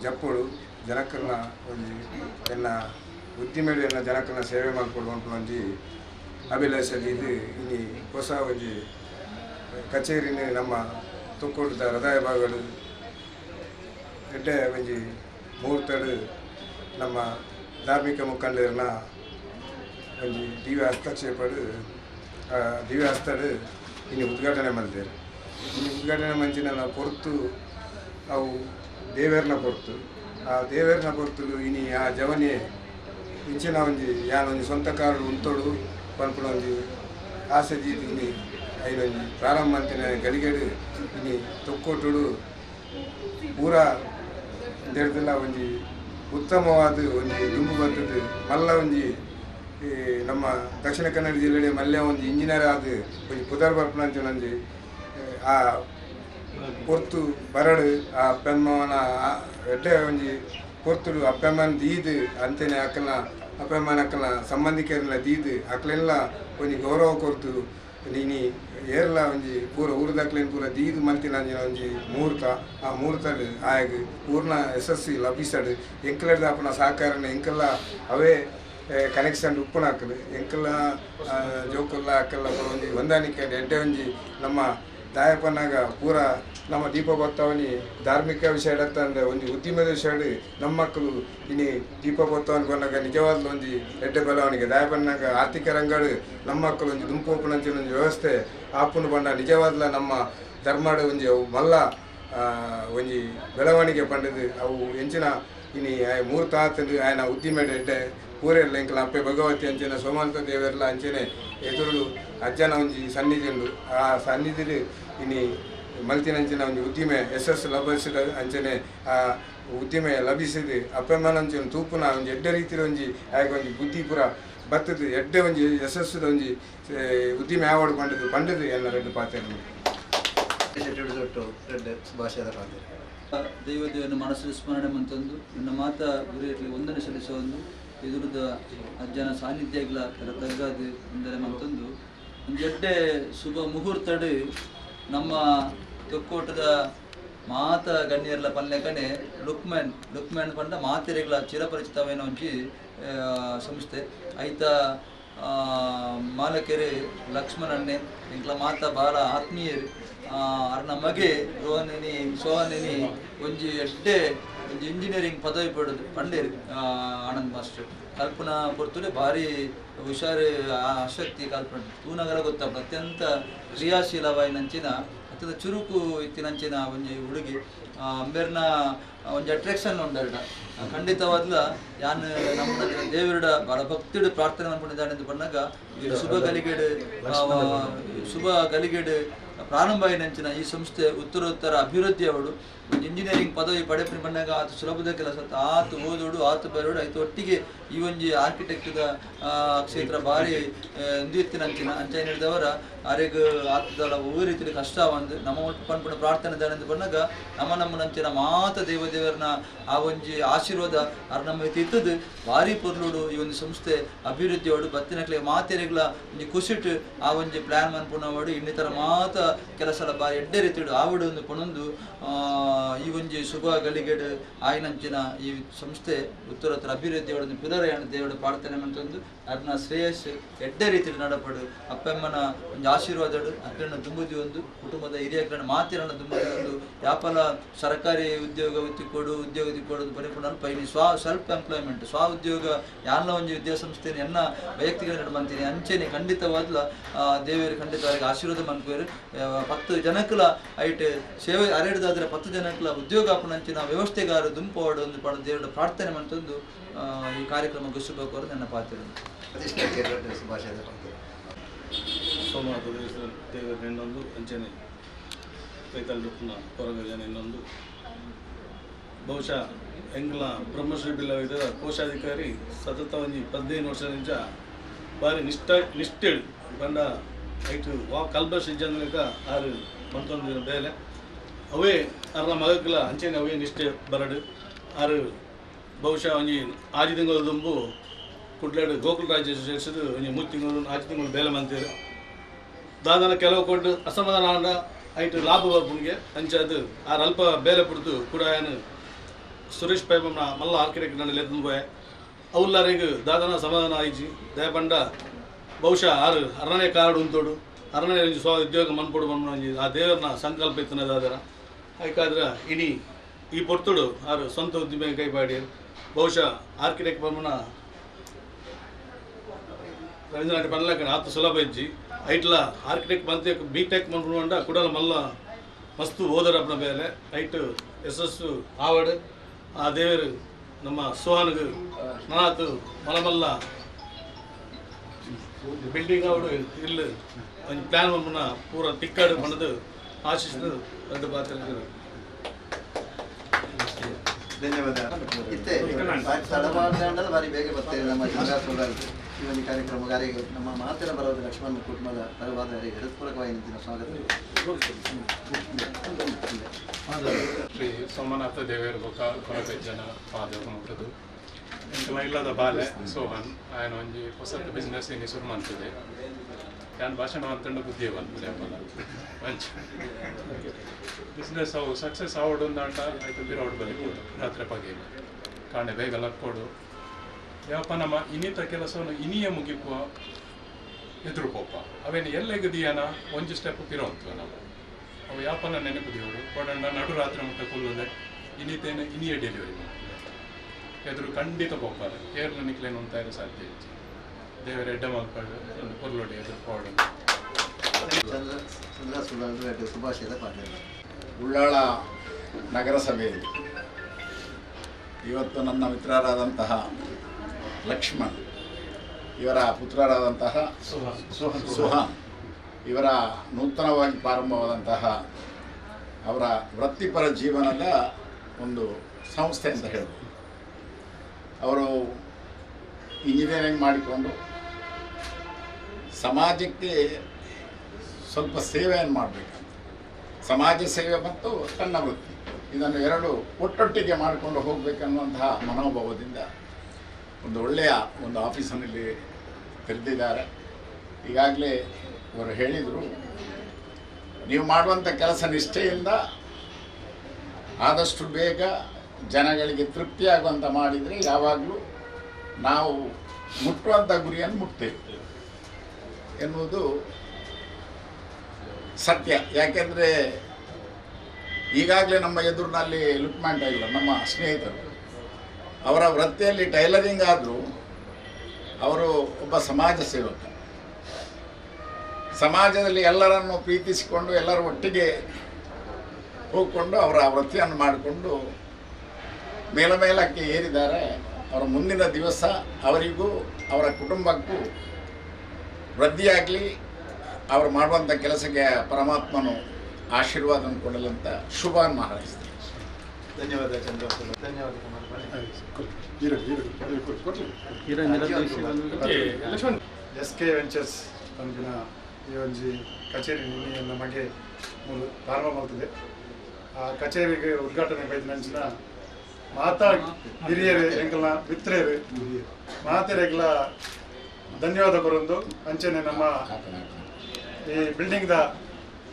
Speaker 5: ಜಪ್ಪುಡು ಜನಕ್ಕನ್ನ ಒಂಜಿ ಎನ್ನ ಉದ್ದಿಮೆಡು ಎನ್ನ ಸೇವೆ ಮಾಡ್ಕೊಡುವಂತ ಒಂಜಿ ಅಭಿಲಾಷೆ ಇದು ಇಲ್ಲಿ ಹೊಸ ಒಂಜಿ ಕಚೇರಿನ ನಮ್ಮ ತುಕ್ಕೋಟದ ಹೃದಯ ಭಾಗಗಳು. ಎಡ್ಡೆ ಒಂಜಿ ಮುಹೂರ್ತಡು ನಮ್ಮ ಧಾರ್ಮಿಕ ಮುಖಂಡರನ್ನ ಒಂಜಿ ದಿವ್ಯ ಹಸ್ತಕ್ಷೇಪಡು ದಿವ್ಯ ಹಸ್ತಡು ಇನ್ನು ಉದ್ಘಾಟನೆ ಮಾಡಿದ್ದೇವೆ ಇನ್ನು ಉದ್ಘಾಟನೆ ಮಂಚಿನ ಪೊರ್ತು ಅವು ದೇವರನ್ನ ಪೊರ್ತು ಆ ದೇವೇರ್ನ ಪೊರ್ತು ಇನಿ ಆ ಜವನಿ ಇಂಚಿನ ಒಂಜಿ ಯಾನ್ ಒಂಜಿ ಸ್ವಂತ ಕಾರು ಉಂತೋಡು ಪನ್ಪುನ ಒಂಜಿ ಆಸೆ ಜೀತಿ ಇನಿ ಐನೊಂಜಿ ಪ್ರಾರಂಭ ಅಂತಿನ ಗಳಿಗೆಡು ಇನಿ ತೊಕ್ಕೊಟ್ಟುಡು ಪೂರ ದೇಡ್ದೆಲ್ಲ ಒಂಜಿ ಉತ್ತಮವಾದ ಒಂಜಿ ದುಂಬು ಬರ್ತದೆ ಮಲ್ಲ ಒಂಜಿ ಈ ನಮ್ಮ ದಕ್ಷಿಣ ಕನ್ನಡ ಜಿಲ್ಲೆಡೆ ಮಲ್ಯ ಒಂಜಿ ಇಂಜಿನಿಯರ್ ಆದ ಒಂಜಿ ಪುದರ್ ಬರ್ಪನಂಚ ಒಂಜಿ ಆ ಪೊರ್ತು ಬರಡು, ಆ ಅಪ್ಪಮ್ಮನ ಎಡ್ಡೆ ಒಂಜಿ ಪೊರ್ತುಡು ಅಪ್ಪಮ್ಮನ ದೀದು ಅಂತೇನೆ ಅಕ್ಕನ ಅಪ್ಪಮ್ಮನ ಅಕ್ಕನ ಸಂಬಂಧಿಕರೆಲ್ಲ ದೀದು ಅಕ್ಲೆಲ್ಲ ಒಂಜಿ ಗೌರವ ಕೊರ್ತು. ನೀನಿ ಏರ್ಲ ಒಂಜಿ ಪೂರ ಊರದಕ್ಲೇನು ಪೂರ ದೀದು ಮಲ್ತಿನ ಒಂಜಿ ಮುಹೂರ್ತ ಆ ಮುಹೂರ್ತಡ್ ಆಯಗ್ ಪೂರ್ಣ ಯಶಸ್ವಿ ಲಭಿಸಡ್ ಎಂಕಲಡ್ದ ಅಪ್ಪನ ಸಹಕಾರನ ಎಂಕಲ್ಲ ಅವೇ ಕನೆಕ್ಷನ್ ಉಪ್ಪುನ ಎಂಕಲ್ಲ ಜೋಕಲ್ಲ ಅಕ್ಕಲ್ಲ ಒಂಜಿ ಹೊಂದಾಣಿಕೆ ಎಡ್ಡೆ ಒಂಜಿ ನಮ್ಮ ದಾಯಪನ್ನಾಗ ಪೂರ ನಮ್ಮ ದೀಪ ಭಕ್ತವನಿ ಧಾರ್ಮಿಕ ವಿಷಯ ಅಂದ್ರೆ ಒಂದು ಉದ್ಯಮದ ವಿಷಯ ನಮ್ಮ ಮಕ್ಕಳು ಇನಿ ದೀಪ ಭಕ್ತವನ್ ಬಂದಾಗ ನಿಜವಾದ ಒಂದು ಎಡ್ಡೆ ಬೆಳವಣಿಗೆ ದಾಯಪನ್ನಾಗ ಆರ್ಥಿಕ ರಂಗಗಳು ನಮ್ಮ ಮಕ್ಕಳು ಒಂದು ದುಂಪು ಒಂದು ವ್ಯವಸ್ಥೆ ಆಪುನು ಬಂಡ ನಿಜವಾದ್ಲ ನಮ್ಮ ಧರ್ಮದ ಒಂಜಿ ಅವು ಮಲ್ಲ ಒಂಜಿ ಬೆಳವಣಿಗೆ ಪಂಡದು ಅವು ಹೆಂಚಿನ ಇನಿ ಆಯ್ ಮೂರು ತಾತಂದು ಆಯ್ನ ಉದ್ದಿಮೆಡ್ ಎಡ್ಡೆ ಪೂರೆಲ್ಲ ಎಂಕಲ ಅಪ್ಪೆ ಭಗವತಿ ಅಂಚಿನ ಸೋಮಂತ ದೇವರೆಲ್ಲ ಅಂಚನೆ ಎದುರು ಅಜ್ಜನ ಒಂಜಿ ಸನ್ನಿಧಿ ಉಂಡು ಆ ಸನ್ನಿಧಿ ಇನಿ ಮಲ್ತಿನಂಚಿನ ಒಂದು ಉದ್ದಿಮೆ ಯಶಸ್ಸು ಲಭಿಸಿದ ಅಂಚನೆ, ಆ ಉದ್ದಿಮೆ ಲಭಿಸಿದೆ. ಅಪ್ಪಮ್ಮನಂಚಿನ ತೂಪುನ ಒಂದು ಎಡ್ಡೆ ರೀತಿಯ ಒಂಜಿ ಆಗ ಒಂದು ಬುದ್ಧಿ ಪುರ ಬತ್ತದು. ಎಡ್ಡೆ ಒಂಜಿ ಯಶಸ್ಸುದ ಒಂಜಿ ಉದ್ದಿಮೆ ಆವಡು ಪಂಡದು ಪಂಡದು ಎಲ್ಲ ರೆಡ್ಡು ಪಾತ್ರೆ
Speaker 1: ಭಾಷೆದ
Speaker 6: ದೈವದೇವನ ಮನಸ್ಸಲ್ಲಿ ಸ್ಮರಣೆ ಮಂತಂದು, ನನ್ನ ಮಾತ ಗುರಿಯಲ್ಲಿ ಒಂದನೇ ಸಲ್ಲಿಸೋದು ಎದುರುದ ಅಜ್ಜನ ಸಾನ್ನಿಧ್ಯ ತರ ತಗ್ಗಾದು ಅಂದರೆ ಮತ್ತೊಂದು ಒಂದೆಡ್ಡೆ ಶುಭ ಮುಹೂರ್ತಡು ನಮ್ಮ ತೊಕ್ಕೋಟದ ಮಾತ ಗಣ್ಯರ್ಲ ಪಲ್ಲೆಕನೆ ಲುಕ್ಮೆನ್ ಲುಕ್ಮೆನ್ ಪಂಡ ಮಾತೆರೆಗಳ ಚಿರಪರಿಚಿತವೇನೋ ಒಂಜಿ ಸಂಸ್ಥೆ. ಐತ ಮಾಲಕೆರೆ ಅಣ್ಣೆ ಇಂಕ್ಲ ಮಾತ ಬಾಲ ಆತ್ಮೀಯರು. ಅರ್ನ ಮಗೆ ರೋಹನಿನಿ ಸೋಹನಿನಿ ಒಂಜಿ ಎಡ್ಡೆ ಒಂಜಿ ಇಂಜಿನಿಯರಿಂಗ್ ಪದವಿ ಪಡೆದು ಪಂಡೇರು ಆನಂದ್ ಮಾಸ್ಟರ್. ಕಲ್ಪನಾ ಪೊರ್ತುಡೆ ಭಾರಿ ಹುಷಾರು ಆಸಕ್ತಿ ಕಲ್ಪನೆ. ತೂನಗರ ಗೊತ್ತ ಅತ್ಯಂತ ಕ್ರಿಯಾಶೀಲವಾಯಿನಂಚಿನ ಅತ್ಯಂತ ಚುರುಕು ಇತ್ತಿನಂಚಿನ ಒಂಜಿ ಹುಡುಗಿ. ಅಂಬೇರ್ನ, ಒಂಜಿ ಅಟ್ರಾಕ್ಷನ್ ಉಂಡರ್ಡ ಖಂಡಿತವಾದ್ಲ, ಯಾನ್ ನಮ್ಮ ದೇವರುಡ ಬಹಳ ಭಕ್ತಿಡು ಪ್ರಾರ್ಥನೆ ಮಾಡ್ಕೊಂಡಿದ್ದಾನೆ ಬಂದಾಗ ಇದು ಶುಭ ಗಲಿಗೇಡು ಶುಭ ಗಲಿಗೇಡು ಪ್ರಾರಂಭ ಈ ಸಂಸ್ಥೆ ಉತ್ತರೋತ್ತರ ಅಭಿವೃದ್ಧಿ ಅವಡು ಒಂದು ಇಂಜಿನಿಯರಿಂಗ್ ಪದವಿ ಪಡೆಪಿನ ಬಂದಾಗ ಆತು ಸುಲಭದ ಕೆಲಸ ಆತ ಓದೋಡು ಆತು ಬರೋಡು ಆಯ್ತು ಒಟ್ಟಿಗೆ ಈ ಒಂಜಿ ಆರ್ಕಿಟೆಕ್ಟ್ದ ಕ್ಷೇತ್ರ ಭಾರಿ ಇಂದಿತ್ತಿನಂಚಿನ ಅಂಚೆ ಹಿಡಿದವರ ಅರೆಗ ಆತದಲ್ಲ ಓ ರೀತಿಯಲ್ಲಿ ಕಷ್ಟ ಒಂದು ನಮ್ಮ ಪನ್ಪುಣ ಪ್ರಾರ್ಥನೆ ದಾನ ಬಂದಾಗ ನಮ್ಮ ನಮ್ಮನಂಚಿನ ಮಾತ ದೇವದೇವರನ ಆ ಒಂಜಿ ಆಶೀರ್ವಾದ ಅರ್ ನಮ್ಮ ತಿತ್ತದು ಭಾರಿ ಪೊರ್ಲುಡು ಈ ಒಂದು ಸಂಸ್ಥೆ ಅಭಿವೃದ್ಧಿಯೋಡು ಬತ್ತಿನಕ್ಲೆ ಮಾತೆರೆಗ್ಲ ಒಂಜಿ ಕುಸಿಟ್ ಆ ಒಂಜಿ ಪ್ಲಾನ್ ಮನ್ಪುಣವಾಡು ಇನ್ನಿತರ ಮಾತ ಕೆಲಸಲ ಬಾರಿ ಎಡ್ಡೆ ರೀತಿಡು ಆವಡೊಂದು ಒಂದು ಆ, ಈ ಒಂಜಿ ಶುಭ ಗಳಿಗೆಡು ಆಯ್ನಂಚಿನ ಈ ಸಂಸ್ಥೆ ಉತ್ತರತ್ರ ಅಭಿವೃದ್ಧಿ ಒಂದು ಪಿಲರಯಾಣ ದೇವಡು ಪಾಡ್ತಾನೆ ಅಂತಂದು ಅದನ್ನ ಶ್ರೇಯಸ್ ಎಡ್ಡೆ ರೀತಿಯಲ್ಲಿ ನಡಪಡು. ಅಪ್ಪಮ್ಮನ ಒಂದು ಆಶೀರ್ವಾದಡು ಅಕ್ಕನ ದುಂಬುದಿ ಒಂದು, ಕುಟುಂಬದ ಹಿರಿಯಕ್ಕನ ಮಾತಿನ ದುಂಬುದಿ ಒಂದು. ಯಾಪಲ ಸರ್ಕಾರಿ ಉದ್ಯೋಗ ಉತ್ತಿ ಕೊಡು, ಉದ್ಯೋಗ ಕೊಡು ಕೊಡೋದು ಪರಿಪೂರ್ಣ ಪೈನಿ ಸ್ವ ಸೆಲ್ಫ್ ಎಂಪ್ಲಾಯ್ಮೆಂಟ್ ಸ್ವ ಉದ್ಯೋಗ ಯಾನ ಒಂದು ವಿದ್ಯಾಸಂಸ್ಥೆ ಎನ್ನ ವೈಯಕ್ತಿಕ ನಡ್ಮಂತೀನಿ ಅಂಚೆನೆ ಖಂಡಿತವಾದ್ಲ ದೇವರು ಖಂಡಿತವಾಗಿ ಆಶೀರ್ವಾದ ಮನ್ಕೋರು ಪತ್ತು ಜನಕ್ಕಲ ಐಟ್ ಸೇವೆ ಅರೆಡ್ದಾದ್ರೆ ಪತ್ತು ಜನಕ್ಕಲ ಉದ್ಯೋಗ ಅಪನಂಚಿನ ವ್ಯವಸ್ಥೆಗಾರ ದುಂಪವಾಡು ಒಂದು ಪಡ ದೇವರ ಪ್ರಾರ್ಥನೆ ಮಂತೊಂದು ಈ ಕಾರ್ಯಕ್ರಮಕ್ಕೆ ಶುಭ ಕೋರು ನನ್ನ ಪಾತ್ರ
Speaker 7: ಸೋಮವಾರ ದೇವರ ಇನ್ನೊಂದು ಅಂಚನೆ ಕೈತಲ್ಪನ ಹೊರಗ ಇನ್ನೊಂದು. ಬಹುಶಃ ಎಂಗ್ಲ ಬ್ರಹ್ಮಶ್ರೀ ಬಿಲ್ಲವಿದ ಕೋಶಾಧಿಕಾರಿ ಸತತ ಒಂಜಿ ಪದ್ನೈದು ವರ್ಷದಿಂದ ಬಾರಿ ನಿಷ್ಠ ನಿಷ್ಠೆ ಬಂಡ ಐಟು ವಾ ಕಲ್ಬ ಸಿಜ್ಜಂದ್ರಕ ಆರು ಮಂತೊಂದು ಬೇಲೆ ಅವೇ ಅರ್ನ ಮಗಕ್ಲ ಅಂಚೆನೆ ಅವೇ ನಿಷ್ಠೆ ಬರಡು. ಆರು ಬಹುಶಃ ಒಂಜಿ ಆಜಿ ತಿಂಗಳು ದುಂಬು ಕುಡ್ಲಾಡು ಗೋಕುಲ್ ರಾಜ್ಯ ಸೇರಿಸಿದು ಒಂಜಿ ಮೂರು ತಿಂಗಳು ಆಜಿ ತಿಂಗಳು ಬೇಲೆ ಮಂತೀರು ದಾದನ ಕೆಲವು ಕೊಟ್ಟು ಅಸಮಾಧಾನ ಆಂಡ ಐಟು ಲಾಭ ಬರ್ಪುನಿಗೆ ಅಂಚದು ಆರು ಅಲ್ಪ ಬೇಲೆ ಪುಡ್ದು ಕೂಡ ಏನು ಸುರೇಶ್ ಪೈಬಮ್ಮ ಮಲ್ಲ ಆರ್ಕಿಟೆಕ್ಟ್ ನಾನು ಲೆದ್ದು போய ಅವ್ಲಾರಿಗೆ ದಾದನ ಸಮಾಧಾನ ಆಯ್ಜಿ ದಯಪಂಡ ಬಹುಶಃ ಆರು ಅರಣ್ಯ ಕಾರ್ಡ್ ಉಂತೋಡು. ಒಂಜಿ ಸ್ವ ಉದ್ಯೋಗ ಮನ್ಪೊಡು ಮನ್ಪುನ ಒಂಜಿ ಆ ದೇವರನ್ನ ಸಂಕಲ್ಪ ಇತ್ತನದಾದರ ಆಯ್ಕಾದ್ರ ಇಡೀ ಈ ಪೊರ್ತುಡು ಆರು ಸ್ವಂತ ಉದ್ದಿಮೆ ಕೈಪಾಡಿ ಬಹುಶಃ ಆರ್ಕಿಟೆಕ್ಟ್ ಪರ್ಮನ ರವೀಂದ್ರನಾಥ ಬಂದ ಆತು ಸುಲಭ ಇಜ್ಜಿ. ಐಟ್ಲ ಆರ್ಕಿಟೆಕ್ಟ್ ಬಂತೆ ಬಿ ಟೆಕ್ ಮನ್ಪುಂಡ ಕುಡಲ ಮಲ್ಲ ಮಸ್ತು ಓದರಪ್ಪನ ಮೇಲೆ ಐಟ್ ಯಶಸ್ಸು ಆವಡ್ ಆ ದೇವರು ನಮ್ಮ ಸೋಹನ್ಗು ನನಾತು ಮಲಮಲ್ಲ. ಬಿಲ್ಡಿಂಗ್ ಅವಡು ಇಲ್ಲಿ ಪ್ಲಾನ್ ಪೂರ ತಿಕ್ಕಾಡು ಮನದು ಆಶಿಸಿದು ಒಂದು ಪಾತ್ರ
Speaker 1: ಧನ್ಯವಾದ. ಇತ್ತೆ ಬಾರಿ ಬೇಗ ಬರ್ತೇವೆ ನಮ್ಮ ಸುಳ್ಳು ಈ ಒಂದು ಕಾರ್ಯಕ್ರಮ ಕಾರ್ಯ ನಮ್ಮ ಮಾತಿನ ಬರೋದು ಲಕ್ಷ್ಮಣ ಕುಟುಂಬದ ಪರವಾದ ಹೃತ್ಪೂರ್ವಕವಾಗಿ ನಿಂತಿನ ಸ್ವಾಗತ.
Speaker 8: ಶ್ರೀ ಸೋಮನಾಥ ದೇವೇರ ಬೊಕ ಕೊರಬೆಜ್ಜನ ಪಾದ ಮುಟ್ಟದು ಇಲ್ಲದ ಬಾಲೆ ಸೋಹನ್ ಆಯನ ಒಂಜಿ ಹೊಸತು ಬಿಸ್ನೆಸ್ ಇನಿ ಶುರು ಮಾಡ್ತದೆ. ಯಾನ್ ಭಾಷಣ ಅಂತಂಡು ಬುದ್ಧಿ ಅಪ್ಪನ. ಮಂಚ ಬಿಸ್ನೆಸ್ ಅವು ಸಕ್ಸಸ್ ಆವಡು ಅಂದಾಂಡ ಆಯ್ತು ಬಿರೋಡ್ ಬಲಿ ರಾತ್ರಿ ಪಗೆ ಕಾಣೆ ಬೇಗ ಲಕ್ಕೋಡು. ಯಾವಪ್ಪ ನಮ್ಮ ಇನ್ನಿತ ಕೆಲಸವನ್ನು ಇನಿಯ ಮುಗಿಪುವ ಎದುರು ಪೋಪ ಅವೇನು ಎಲ್ಲೆಗದಿಯಾನ? ಒಂದು ಸ್ಟೆಪ್ ಪಿರೋಂತು ನಾವು. ಅವು ಯಾಪನ ದೇವರು ಕೊಡೋಣ ನಡು ರಾತ್ರಿ ಮುಟ್ಟ ಕೊಲ್ಲದೆ ಇನ್ನಿತೇನೆ, ಇನಿಯ ಡೆಲಿವರಿ ಎದುರು ಖಂಡಿತ ಪೋಪಾರೆ ಏರ್ಲ ನಿಕ್ಲೇನು ಅಂತ ಸಾಧ್ಯ ಇತ್ತು ದೇವರ ಎಡ್ಡ ಮಲ್ಪಾಡು ಒಂದು ಕೊಲ್ಲೊಡಿ ಎದುರು ಪಾಡು.
Speaker 1: ಚಂದ್ರ ಚಂದ್ರ
Speaker 9: ಉಳ್ಳಾಳ ನಗರಸಭೆಯಲ್ಲಿ ಇವತ್ತು ನನ್ನ ಮಿತ್ರರಾದಂತಹ ಲಕ್ಷ್ಮಣ್ ಇವರ ಪುತ್ರರಾದಂತಹ ಸುಹಾನ್. ಇವರ ನೂತನವಾಗಿ ಪ್ರಾರಂಭವಾದಂತಹ ಅವರ ವೃತ್ತಿಪರ ಜೀವನದ ಒಂದು ಸಂಸ್ಥೆ ಅಂತ ಹೇಳ್ಬೋದು. ಅವರು ಇಂಜಿನಿಯರಿಂಗ್ ಮಾಡಿಕೊಂಡು ಸಮಾಜಕ್ಕೆ ಸ್ವಲ್ಪ ಸೇವೆಯನ್ನು ಮಾಡಬೇಕಂತ ಸಮಾಜ ಸೇವೆ ಮತ್ತು ತನ್ನ ವೃತ್ತಿ ಇದನ್ನು ಎರಡು ಒಟ್ಟೊಟ್ಟಿಗೆ ಮಾಡಿಕೊಂಡು ಹೋಗಬೇಕನ್ನುವಂತಹ ಮನೋಭಾವದಿಂದ ಒಂದು ಒಳ್ಳೆಯ ಒಂದು ಆಫೀಸನಲ್ಲಿ ತೆರೆದಿದ್ದಾರೆ. ಈಗಾಗಲೇ ಇವರು ಹೇಳಿದರು, ನೀವು ಮಾಡುವಂಥ ಕೆಲಸ ನಿಷ್ಠೆಯಿಂದ ಆದಷ್ಟು ಬೇಗ ಜನಗಳಿಗೆ ತೃಪ್ತಿಯಾಗುವಂಥ ಮಾಡಿದರೆ ಯಾವಾಗಲೂ ನಾವು ಮುಟ್ಟುವಂಥ ಗುರಿಯನ್ನು ಮುಟ್ತೇವೆ. ಎನ್ನುವುದು ಸತ್ಯ. ಯಾಕೆಂದರೆ ಈಗಾಗಲೇ ನಮ್ಮ ಎದುರಿನಲ್ಲಿ ಲುಕ್ಮ್ಯಾನ್ ಟೈಲರ್, ನಮ್ಮ ಸ್ನೇಹಿತರು, ಅವರ ವೃತ್ತಿಯಲ್ಲಿ ಟೈಲರಿಂಗ್ ಆದರೂ ಅವರು ಒಬ್ಬ ಸಮಾಜ ಸೇವಕ. ಸಮಾಜದಲ್ಲಿ ಎಲ್ಲರನ್ನು ಪ್ರೀತಿಸಿಕೊಂಡು, ಎಲ್ಲರ ಒಟ್ಟಿಗೆ ಹೋಗಿಕೊಂಡು ಅವರ ವೃತ್ತಿಯನ್ನು ಮಾಡಿಕೊಂಡು ಮೇಲಮೇಲಕ್ಕೆ ಏರಿದ್ದಾರೆ. ಅವರ ಮುಂದಿನ ದಿವಸ ಅವರಿಗೂ, ಅವರ ಕುಟುಂಬಕ್ಕೂ ವೃದ್ಧಿಯಾಗಲಿ ಅವರು ಮಾಡುವಂಥ ಕೆಲಸಕ್ಕೆ ಪರಮಾತ್ಮನು ಆಶೀರ್ವಾದ ಕೊಡಲಂತ ಶುಭವನ್ನು ಹಾರೈಸ್ತೀನಿ
Speaker 1: ಧನ್ಯವಾದ ಚಂದ್ರ ಧನ್ಯವಾದ
Speaker 10: ಎಸ್ ಕೆ ವೆಂಚರ್ಸ್ ಪಂಪಿನ ಈ ಒಂದು ಕಚೇರಿ ನಿನ್ನೆ ನಮಗೆ ಪ್ರಾರಂಭವಾಗುತ್ತದೆ ಪ್ರಾರಂಭ ಮಾಡ್ತದೆ. ಆ ಕಚೇರಿಗೆ ಉದ್ಘಾಟನೆ ಬೈದಿನಂಚಿನ ಮಾತಾ ಹಿರಿಯರು ಮಿತ್ರರೇ ಮಾತೆ ಮಾತೆರೆಗ್ಲ ಧನ್ಯವಾದ ಕೊರೊಂದು ಅಂಚನೆ ನಮ್ಮ ಈ ಬಿಲ್ಡಿಂಗ್ದ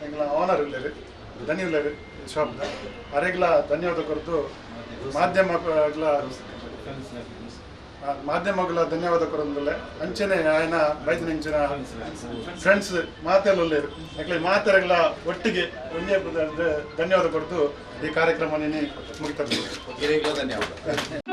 Speaker 10: ಎಂಗ್ಲ ಓನರ್ ಇಲ್ಲೇರಿ ಧನ್ಯ ಇಲ್ಲೇರಿ ಶಾಪ್ದ ಅರೆಗ್ಲ ಧನ್ಯವಾದ ಕೊರದು ಮಾಧ್ಯಮಗಳ ಮಾಧ್ಯಮಗಳ ಧನ್ಯವಾದ ಕೊರೊಂದಲ್ಲೇ ಅಂಚನೆ ಆಯ್ನ ಬೈದಿನ ಇಂಚಿನ ಫ್ರೆಂಡ್ಸ್ ಮಾತೆಲ್ಲ ಉಳ್ಳೇರು ಯಾಕಂದ್ರೆ ಮಾತೆರೆಗಳ ಒಟ್ಟಿಗೆ ಒಂದೇ ಧನ್ಯವಾದ ಕೊರದು ಈ ಕಾರ್ಯಕ್ರಮ
Speaker 9: ಮುಗಿತಾ ಧನ್ಯವಾದ